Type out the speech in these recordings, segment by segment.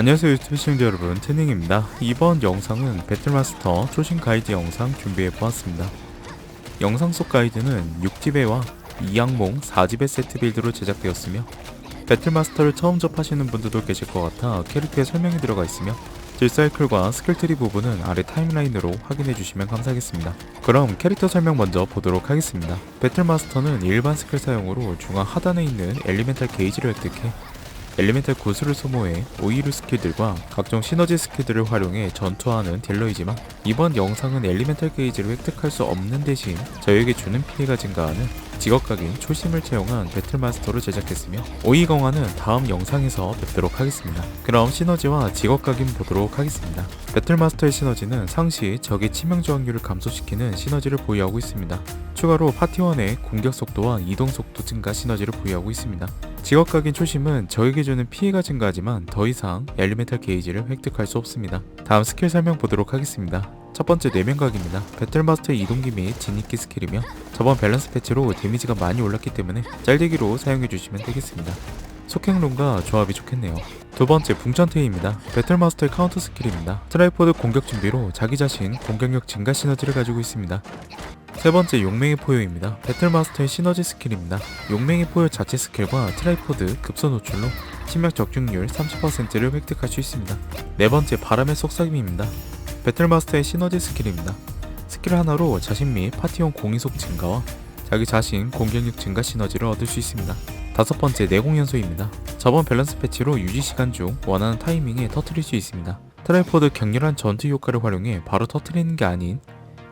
안녕하세요 유튜브 시청자 여러분. 태닝입니다. 이번 영상은 배틀마스터 초심 가이드 영상 준비해 보았습니다. 영상 속 가이드는 6집에와 2항몽 4집의 세트 빌드로 제작되었으며 배틀마스터를 처음 접하시는 분들도 계실 것 같아 캐릭터에 설명이 들어가 있으며 딜사이클과 스킬트리 부분은 아래 타임라인으로 확인해 주시면 감사하겠습니다. 그럼 캐릭터 설명 먼저 보도록 하겠습니다. 배틀마스터는 일반 스킬 사용으로 중앙 하단에 있는 엘리멘탈 게이지를 획득해 엘리멘탈 구슬을 소모해 오이루 스킬들과 각종 시너지 스킬들을 활용해 전투하는 딜러이지만 이번 영상은 엘리멘탈 게이지를 획득할 수 없는 대신 저에게 주는 피해가 증가하는 직업각인 초심을 채용한 배틀마스터로 제작했으며 오이강화는 다음 영상에서 뵙도록 하겠습니다. 그럼 시너지와 직업각인 보도록 하겠습니다. 배틀마스터의 시너지는 상시 적의 치명 저항률을 감소시키는 시너지를 보유하고 있습니다. 추가로 파티원의 공격 속도와 이동 속도 증가 시너지를 보유하고 있습니다. 직업각인 초심은 저에게 주는 피해가 증가하지만 더 이상 엘리멘탈 게이지를 획득할 수 없습니다. 다음 스킬 설명 보도록 하겠습니다. 첫 번째 내면각입니다. 배틀마스터의 이동기 및 진입기 스킬이며 저번 밸런스 패치로 데미지가 많이 올랐기 때문에 짤대기로 사용해주시면 되겠습니다. 속행론과 조합이 좋겠네요. 두 번째 붕전테이입니다. 배틀마스터의 카운터 스킬입니다. 트라이포드 공격 준비로 자기 자신 공격력 증가 시너지를 가지고 있습니다. 세 번째 용맹의 포효입니다. 배틀마스터의 시너지 스킬입니다. 용맹의 포효 자체 스킬과 트라이포드 급소 노출로 치명 적중률 30%를 획득할 수 있습니다. 네 번째 바람의 속삭임입니다. 배틀마스터의 시너지 스킬입니다. 스킬 하나로 자신 및 파티원 공이속 증가와 자기 자신 공격력 증가 시너지를 얻을 수 있습니다. 다섯 번째 내공 연소입니다. 저번 밸런스 패치로 유지 시간 중 원하는 타이밍에 터트릴 수 있습니다. 트라이포드 격렬한 전투 효과를 활용해 바로 터트리는 게 아닌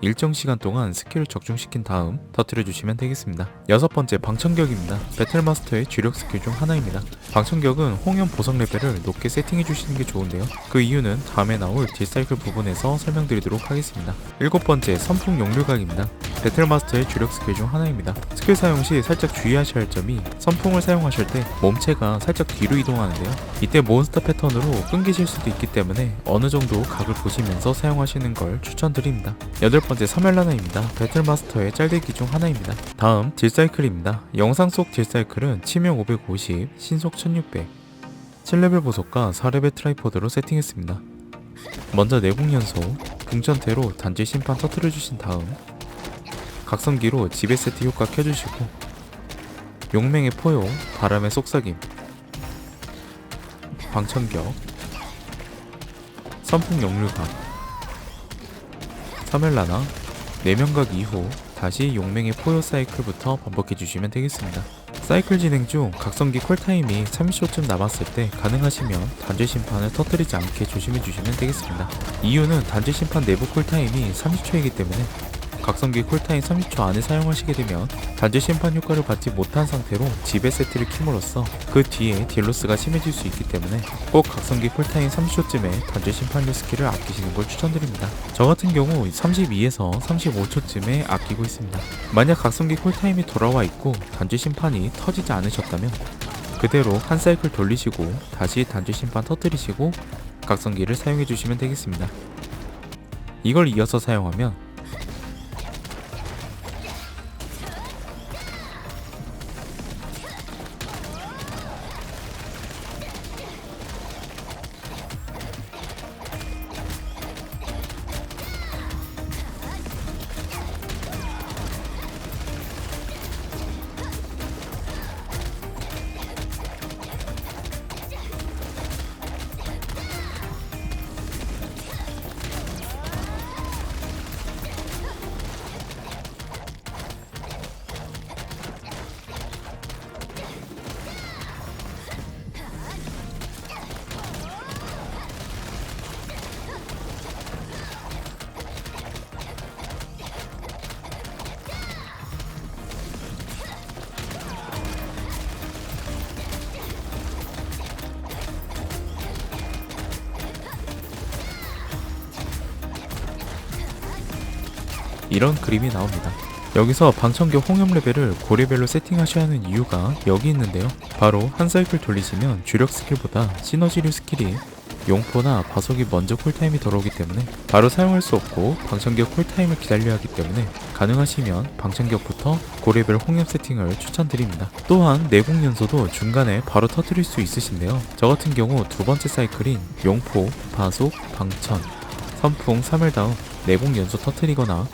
일정 시간 동안 스킬을 적중시킨 다음 터트려 주시면 되겠습니다. 여섯 번째 방청격입니다. 배틀마스터의 주력 스킬 중 하나입니다. 방청격은 홍연 보석 레벨을 높게 세팅해 주시는 게 좋은데요. 그 이유는 다음에 나올 딜사이클 부분에서 설명드리도록 하겠습니다. 일곱 번째 선풍 용류각입니다. 배틀마스터의 주력 스킬 중 하나입니다. 스킬 사용 시 살짝 주의하셔야 할 점이 선풍을 사용하실 때 몸체가 살짝 뒤로 이동하는데요. 이때 몬스터 패턴으로 끊기실 수도 있기 때문에 어느 정도 각을 보시면서 사용하시는 걸 추천드립니다. 여덟 번째 서멜라나입니다. 배틀마스터의 짤대기 중 하나입니다. 다음 딜사이클입니다. 영상 속 딜사이클은 치명 550, 신속 1600, 7레벨 보석과 4레벨 트라이포드로 세팅했습니다. 먼저 내공연소, 붕전태로 단지 심판 터트려주신 다음 각성기로 지배 세트 효과 켜주시고 용맹의 포효, 바람의 속삭임, 방천격, 선풍 용류각, 사멜라나, 내면각 이후 다시 용맹의 포효 사이클부터 반복해주시면 되겠습니다. 사이클 진행 중 각성기 콜타임이 30초쯤 남았을 때 가능하시면 단죄 심판을 터뜨리지 않게 조심해 주시면 되겠습니다. 이유는 단죄 심판 내부 콜타임이 30초이기 때문에 각성기 쿨타임 30초 안에 사용하시게 되면 단죄 심판 효과를 받지 못한 상태로 지배 세트를 킴으로써 그 뒤에 딜로스가 심해질 수 있기 때문에 꼭 각성기 쿨타임 30초쯤에 단죄 심판류 스킬을 아끼시는 걸 추천드립니다. 저 같은 경우 32에서 35초쯤에 아끼고 있습니다. 만약 각성기 쿨타임이 돌아와 있고 단죄 심판이 터지지 않으셨다면 그대로 한 사이클 돌리시고 다시 단죄 심판 터뜨리시고 각성기를 사용해 주시면 되겠습니다. 이걸 이어서 사용하면 이런 그림이 나옵니다. 여기서 방청객 홍염 레벨을 고레벨로 세팅하셔야 하는 이유가 여기 있는데요. 바로 한 사이클 돌리시면 주력 스킬보다 시너지류 스킬이 용포나 바속이 먼저 쿨타임이 들어오기 때문에 바로 사용할 수 없고 방청객 쿨타임을 기다려야 하기 때문에 가능하시면 방청객부터 고레벨 홍염 세팅을 추천드립니다. 또한 내공 연소도 중간에 바로 터뜨릴 수 있으신데요. 저 같은 경우 두 번째 사이클인 용포, 바속, 방천, 선풍 3일 다음 내공 연소 터뜨리거나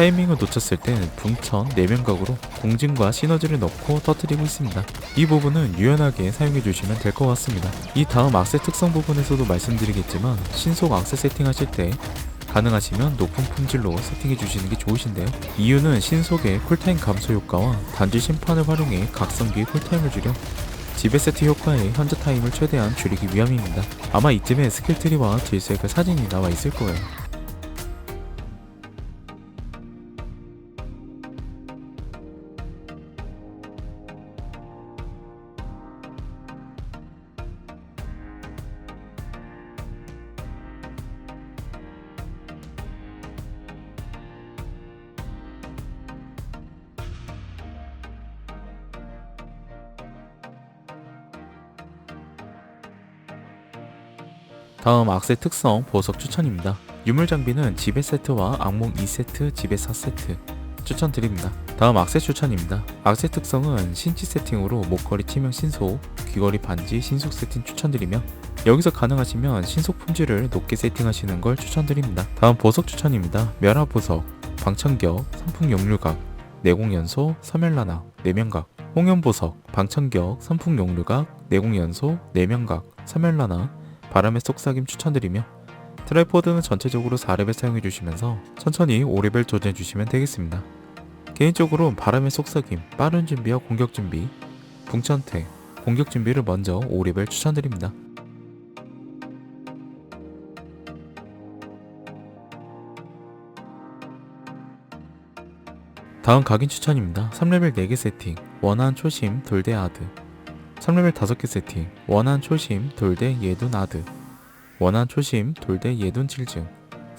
타이밍을 놓쳤을 때는 붕천 내면각으로 공진과 시너지를 넣고 터뜨리고 있습니다. 이 부분은 유연하게 사용해 주시면 될 것 같습니다. 이 다음 악세 특성 부분에서도 말씀드리겠지만 신속 악세 세팅하실 때 가능하시면 높은 품질로 세팅해 주시는 게 좋으신데요. 이유는 신속의 쿨타임 감소 효과와 단지 심판을 활용해 각성기의 쿨타임을 줄여 지배 세트 효과의 현재 타임을 최대한 줄이기 위함입니다. 아마 이쯤에 스킬 트리와 딜스의 그 사진이 나와 있을 거예요. 다음 악세 특성 보석 추천입니다. 유물 장비는 지배 세트와 악몽 2세트, 지배 4세트 추천드립니다. 다음 악세 추천입니다. 악세 특성은 신치 세팅으로 목걸이 치명 신속, 귀걸이 반지 신속 세팅 추천드리며 여기서 가능하시면 신속 품질을 높게 세팅하시는 걸 추천드립니다. 다음 보석 추천입니다. 멸화 보석, 방청격, 선풍 용류각, 내공연소, 서멸라나, 내면각, 홍연보석, 방청격, 선풍 용류각, 내공연소, 내면각, 서멸라나, 바람의 속삭임 추천드리며 트라이포드는 전체적으로 4레벨 사용해 주시면서 천천히 5레벨 도전해 주시면 되겠습니다. 개인적으로 바람의 속삭임, 빠른 준비와 공격 준비, 붕천태, 공격 준비를 먼저 5레벨 추천드립니다. 다음 각인 추천입니다. 3레벨 4개 세팅, 원한 초심, 돌대 아드 3레벨 5개 세팅, 원한 초심, 돌대 예둔 아드. 원한 초심, 돌대 예둔 칠증.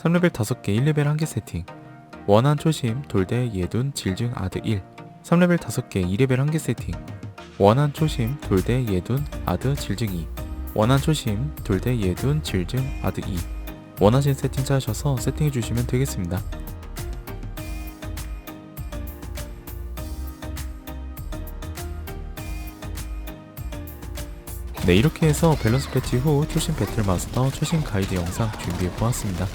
3레벨 5개 1레벨 1개 세팅. 원한 초심, 돌대 예둔 질증 아드 1 3레벨 5개 2레벨 1개 세팅. 원한 초심, 돌대 예둔 아드 질증 2 원한 초심, 돌대 예둔 질증 아드 2 원하신 세팅 찾으셔서 세팅해 주시면 되겠습니다. 네 이렇게 해서 밸런스 패치 후 초신 배틀마스터 초신 가이드 영상 준비해 보았습니다.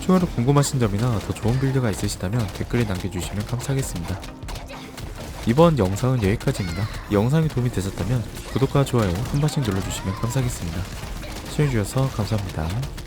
추가로 궁금하신 점이나 더 좋은 빌드가 있으시다면 댓글에 남겨주시면 감사하겠습니다. 이번 영상은 여기까지입니다. 영상이 도움이 되셨다면 구독과 좋아요 한 번씩 눌러주시면 감사하겠습니다. 시청해주셔서 감사합니다.